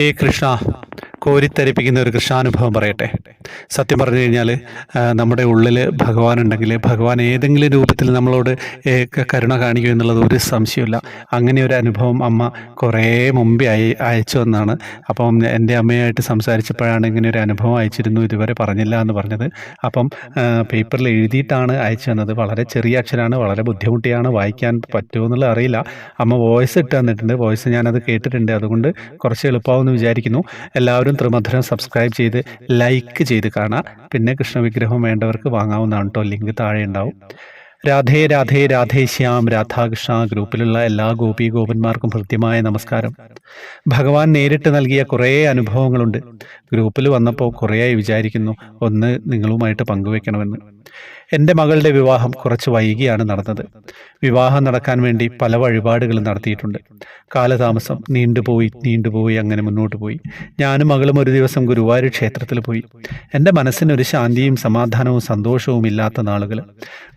ഏ കൃഷ്ണ കോരിത്തരിപ്പിക്കുന്ന ഒരു കൃഷാനുഭവം പറയട്ടെ. സത്യം പറഞ്ഞു കഴിഞ്ഞാൽ നമ്മുടെ ഉള്ളിൽ ഭഗവാൻ ഉണ്ടെങ്കിൽ ഭഗവാൻ ഏതെങ്കിലും രൂപത്തിൽ നമ്മളോട് കരുണ കാണിക്കും എന്നുള്ളത് ഒരു സംശയമില്ല അങ്ങനെ ഒരു അനുഭവം അമ്മ കുറേ മുമ്പേ അയ അയച്ചു എന്നാണ് അപ്പം എന്റെ അമ്മയായിട്ട് സംസാരിച്ചപ്പോഴാണ് ഇങ്ങനെ ഒരു അനുഭവം അയച്ചിരുന്നു. ഇതുവരെ പറഞ്ഞില്ല എന്ന് പറഞ്ഞത്. അപ്പം പേപ്പറിൽ എഴുതിയിട്ടാണ് അയച്ചു തന്നത്. വളരെ ചെറിയ അക്ഷരമാണ് വളരെ ബുദ്ധിമുട്ടിയാണ്. വായിക്കാൻ പറ്റുമോ എന്നുള്ളത് അറിയില്ല. അമ്മ വോയിസ് ഇട്ട് തന്നിട്ടുണ്ട്. വോയിസ് ഞാനത് കേട്ടിട്ടുണ്ട്. അതുകൊണ്ട് കുറച്ച് എളുപ്പമാവുമെന്ന് വിചാരിക്കുന്നു. എല്ലാവരും ത്രിമധുരം സബ്സ്ക്രൈബ് ചെയ്ത് ലൈക്ക് ചെയ്ത് കാണാം. പിന്നെ കൃഷ്ണവിഗ്രഹം വേണ്ടവർക്ക് വാങ്ങാവുന്നതാണ് കേട്ടോ ലിങ്ക് താഴെ ഉണ്ടാവും. രാധേ രാധേ രാധേ ശ്യാം രാധാകൃഷ്ണ ഗ്രൂപ്പിലുള്ള എല്ലാ ഗോപി ഗോപന്മാർക്കും ഹൃദ്യമായ നമസ്കാരം. ഭഗവാൻ നേരിട്ട് നൽകിയ കുറേ അനുഭവങ്ങളുണ്ട്. ഗ്രൂപ്പിൽ വന്നപ്പോൾ കുറേയായി വിചാരിക്കുന്നു ഒന്ന് നിങ്ങളുമായിട്ട് പങ്കുവെക്കണമെന്ന്. എന്റെ മകളുടെ വിവാഹം കുറച്ച് വൈകിയാണ് നടന്നത്. വിവാഹം നടക്കാൻ വേണ്ടി പല വഴിപാടുകളും നടത്തിയിട്ടുണ്ട്. കാലതാമസം നീണ്ടുപോയി നീണ്ടുപോയി അങ്ങനെ മുന്നോട്ട് പോയി. ഞാനും മകളും ഒരു ദിവസം ഗുരുവായൂർ ക്ഷേത്രത്തിൽ പോയി. എന്റെ മനസ്സിനൊരു ശാന്തിയും സമാധാനവും സന്തോഷവും ഇല്ലാത്ത നാളുകൾ.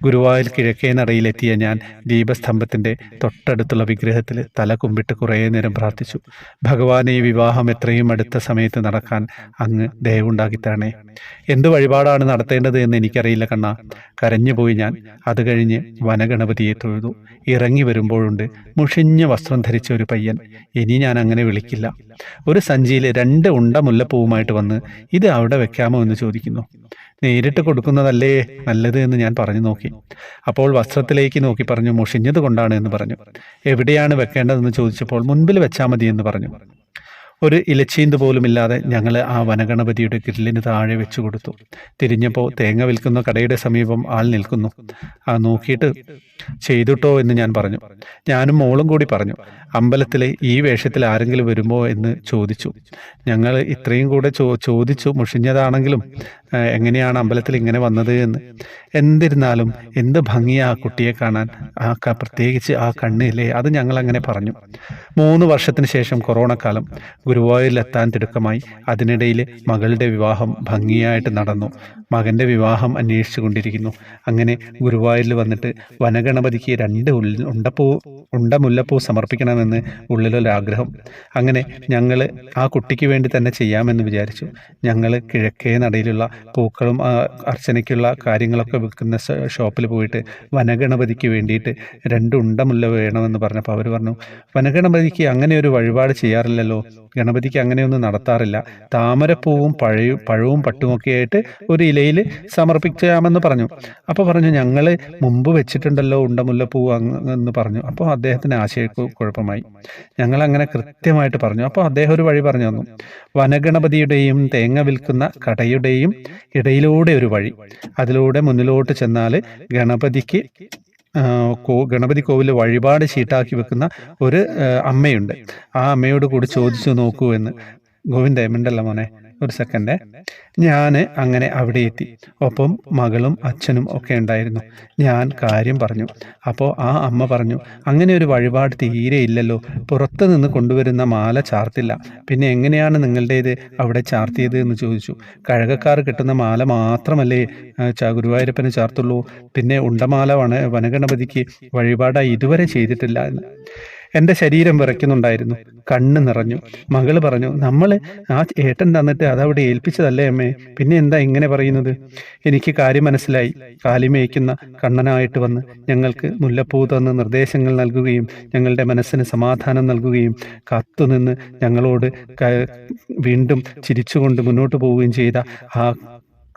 ഗുരുവായൂർ കിഴക്കേ നടയിലെത്തിയ ഞാൻ ദീപസ്തംഭത്തിന്റെ തൊട്ടടുത്തുള്ള വിഗ്രഹത്തിൽ തല കുമ്പിട്ട് കുറേ നേരം പ്രാർത്ഥിച്ചു. ഭഗവാനെ വിവാഹം എത്രയും അടുത്ത സമയത്ത് നടക്കാൻ അങ്ങ് ദയവുണ്ടാക്കിത്താണേ എന്ത് വഴിപാടാണ് നടത്തേണ്ടത് എന്ന് എനിക്കറിയില്ല കണ്ണ. കരഞ്ഞുപോയി ഞാൻ. അത് കഴിഞ്ഞ് വനഗണപതിയെ തൊഴുതു. ഇറങ്ങി വരുമ്പോഴുണ്ട് മുഷിഞ്ഞ വസ്ത്രം ധരിച്ച ഒരു പയ്യൻ. ഇനി ഞാൻ അങ്ങനെ വിളിക്കില്ല. ഒരു സഞ്ചിയിൽ രണ്ട് ഉണ്ട മുല്ലപ്പൂവുമായിട്ട് വന്ന് ഇത് അവിടെ വെക്കാമോ? എന്ന് ചോദിക്കുന്നു. നേരിട്ട് കൊടുക്കുന്നതല്ലേ നല്ലത്? എന്ന് ഞാൻ പറഞ്ഞു നോക്കി. അപ്പോൾ വസ്ത്രത്തിലേക്ക് നോക്കി പറഞ്ഞു മുഷിഞ്ഞത് കൊണ്ടാണ് എന്ന് പറഞ്ഞു. എവിടെയാണ് വെക്കേണ്ടതെന്ന് ചോദിച്ചപ്പോൾ മുൻപിൽ വെച്ചാൽ മതി എന്ന് പറഞ്ഞു. ഒരു ഇലച്ചീന്ത് പോലും ഇല്ലാതെ ഞങ്ങൾ ആ വനഗണപതിയുടെ ഗ്രില്ലിന് താഴെ വെച്ചു കൊടുത്തു. തിരിഞ്ഞപ്പോൾ തേങ്ങ വിൽക്കുന്ന കടയുടെ സമീപം ആൾ നിൽക്കുന്നു. ആ നോക്കിയിട്ട് ചെയ്തിട്ടോ എന്ന് ഞാൻ പറഞ്ഞു. ഞാനും മോളും കൂടി പറഞ്ഞു അമ്പലത്തിലെ ഈ വേഷത്തിൽ ആരെങ്കിലും വരുമോ എന്ന് ചോദിച്ചു. ഞങ്ങൾ ഇത്രയും കൂടെ ചോദിച്ചു മുഷിഞ്ഞതാണെങ്കിലും എങ്ങനെയാണ് അമ്പലത്തിൽ ഇങ്ങനെ വന്നത് എന്ന്. എന്നിരുന്നാലും എന്ത് ഭംഗിയാ ആ കുട്ടിയെ കാണാൻ. ആ പ്രത്യേകിച്ച് ആ കണ്ണില്ലേ അത് ഞങ്ങൾ അങ്ങനെ പറഞ്ഞു. മൂന്ന് വർഷത്തിന് ശേഷം കൊറോണ കാലം ഗുരുവായൂരിലെത്താൻ തിടുക്കമായി. അതിനിടയിൽ മകളുടെ വിവാഹം ഭംഗിയായിട്ട് നടന്നു. മകന്റെ വിവാഹം അന്വേഷിച്ചു കൊണ്ടിരിക്കുന്നു അങ്ങനെ ഗുരുവായൂരിൽ വന്നിട്ട് വനഗണപതിക്ക് രണ്ട് ഉള്ളിൽ ഉണ്ടപ്പൂ ഉണ്ട മുല്ലപ്പൂ സമർപ്പിക്കണമെന്ന് ഉള്ളിലൊരാഗ്രഹം അങ്ങനെ ഞങ്ങൾ ആ കുട്ടിക്ക് വേണ്ടി തന്നെ ചെയ്യാമെന്ന് വിചാരിച്ചു. ഞങ്ങൾ കിഴക്കേ നടയിലുള്ള പൂക്കളും അർച്ചനയ്ക്കുള്ള കാര്യങ്ങളൊക്കെ വിൽക്കുന്ന ഷോപ്പിൽ പോയിട്ട് വനഗണപതിക്ക് വേണ്ടിയിട്ട് രണ്ട് ഉണ്ടമുല്ല വേണമെന്ന് പറഞ്ഞപ്പോൾ അവർ പറഞ്ഞു വനഗണപതിക്ക് അങ്ങനെ ഒരു വഴിപാട് ചെയ്യാറില്ലല്ലോ. ഗണപതിക്ക് അങ്ങനെയൊന്നും നടത്താറില്ല. താമരപ്പൂവും പഴയും പഴവും പട്ടുമൊക്കെയായിട്ട് ഒരു ഇലയിൽ സമർപ്പിക്കാമെന്ന് പറഞ്ഞു. അപ്പോൾ പറഞ്ഞു ഞങ്ങൾ മുമ്പ് വെച്ചിട്ടുണ്ടല്ലോ ഉണ്ടമുല്ലപ്പൂ എന്ന് പറഞ്ഞു. അപ്പോൾ അദ്ദേഹത്തിന് ആശയക്കുഴപ്പമായി ഞങ്ങൾ അങ്ങനെ കൃത്യമായിട്ട് പറഞ്ഞു. അപ്പോൾ അദ്ദേഹം ഒരു വഴി പറഞ്ഞു തന്നു. വനഗണപതിയുടെയും തേങ്ങ വിൽക്കുന്ന കടയുടെയും ഇടയിലൂടെ ഒരു വഴി. അതിലൂടെ മുന്നിലോട്ട് ചെന്നാൽ ഗണപതിക്ക് ഗണപതി കോവിൽ വഴിപാട് ചീട്ടാക്കി വെക്കുന്ന ഒരു അമ്മയുണ്ട്. ആ അമ്മയോട് കൂടി ചോദിച്ചു നോക്കൂ എന്ന്. ഗോവിന്ദ മിണ്ടല്ല മോനെ? ഒരു സെക്കൻഡ് ഞാൻ അങ്ങനെ അവിടെ എത്തി. ഒപ്പം മകളും അച്ഛനും ഒക്കെ ഉണ്ടായിരുന്നു. ഞാൻ കാര്യം പറഞ്ഞു. അപ്പോൾ ആ അമ്മ പറഞ്ഞു അങ്ങനെ ഒരു വഴിപാട് തീരെ ഇല്ലല്ലോ. പുറത്ത് നിന്ന് കൊണ്ടുവരുന്ന മാല ചാർത്തില്ല. പിന്നെ എങ്ങനെയാണ് നിങ്ങളുടേത് അവിടെ ചാർത്തിയത്? എന്ന് ചോദിച്ചു. കഴകക്കാർ കിട്ടുന്ന മാല മാത്രമല്ലേ ഗുരുവായൂരപ്പന് ചാർത്തുള്ളൂ. പിന്നെ ഉണ്ടമാല വന വനഗണപതിക്ക് വഴിപാടായി ഇതുവരെ ചെയ്തിട്ടില്ല എന്ന്. എന്റെ ശരീരം വിറയ്ക്കുന്നുണ്ടായിരുന്നു. കണ്ണ് നിറഞ്ഞു. മകൾ പറഞ്ഞു നമ്മൾ ആ ഏട്ടൻ തന്നിട്ട് അതവിടെ ഏൽപ്പിച്ചതല്ലേ അമ്മേ? പിന്നെ എന്താ ഇങ്ങനെ പറയുന്നത്? എനിക്ക് കാര്യം മനസ്സിലായി. കാലിമേയ്ക്കുന്ന കണ്ണനായിട്ട് വന്ന് ഞങ്ങൾക്ക് മുല്ലപ്പൂ തന്ന് നിർദ്ദേശങ്ങൾ നൽകുകയും ഞങ്ങളുടെ മനസ്സിന് സമാധാനം നൽകുകയും കത്തുനിന്ന് ഞങ്ങളോട് വീണ്ടും ചിരിച്ചുകൊണ്ട് മുന്നോട്ട് പോവുകയും ചെയ്ത ആ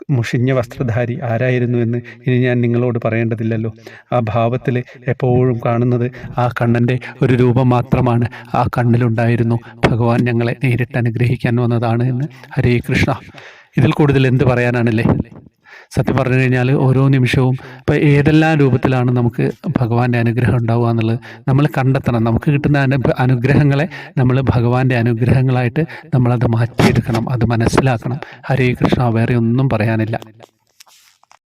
മുഷിഞ്ഞ വസ്ത്രധാരി ആരായിരുന്നു എന്ന് ഇനി ഞാൻ നിങ്ങളോട് പറയേണ്ടതില്ലല്ലോ. ആ ഭാവത്തിൽ എപ്പോഴും കാണുന്നത് ആ കണ്ണന്റെ ഒരു രൂപം മാത്രമാണ്. ആ കണ്ണിലുണ്ടായിരുന്നു. ഭഗവാൻ ഞങ്ങളെ നേരിട്ട് അനുഗ്രഹിക്കാൻ വന്നതാണ് എന്ന് ഹരേ കൃഷ്ണ. ഇതിൽ കൂടുതൽ എന്ത് പറയാനാണല്ലേ? സത്യം പറഞ്ഞു കഴിഞ്ഞാൽ ഓരോ നിമിഷവും ഇപ്പം ഏതെല്ലാം രൂപത്തിലാണ് നമുക്ക് ഭഗവാന്റെ അനുഗ്രഹം ഉണ്ടാവുക എന്നുള്ളത് നമ്മൾ കണ്ടെത്തണം. നമുക്ക് കിട്ടുന്ന അനു അനുഗ്രഹങ്ങളെ നമ്മൾ ഭഗവാന്റെ അനുഗ്രഹങ്ങളായിട്ട് നമ്മളത് മാറ്റിയെടുക്കണം. അത് മനസ്സിലാക്കണം. ഹരേ കൃഷ്ണ വേറെ ഒന്നും പറയാനില്ല.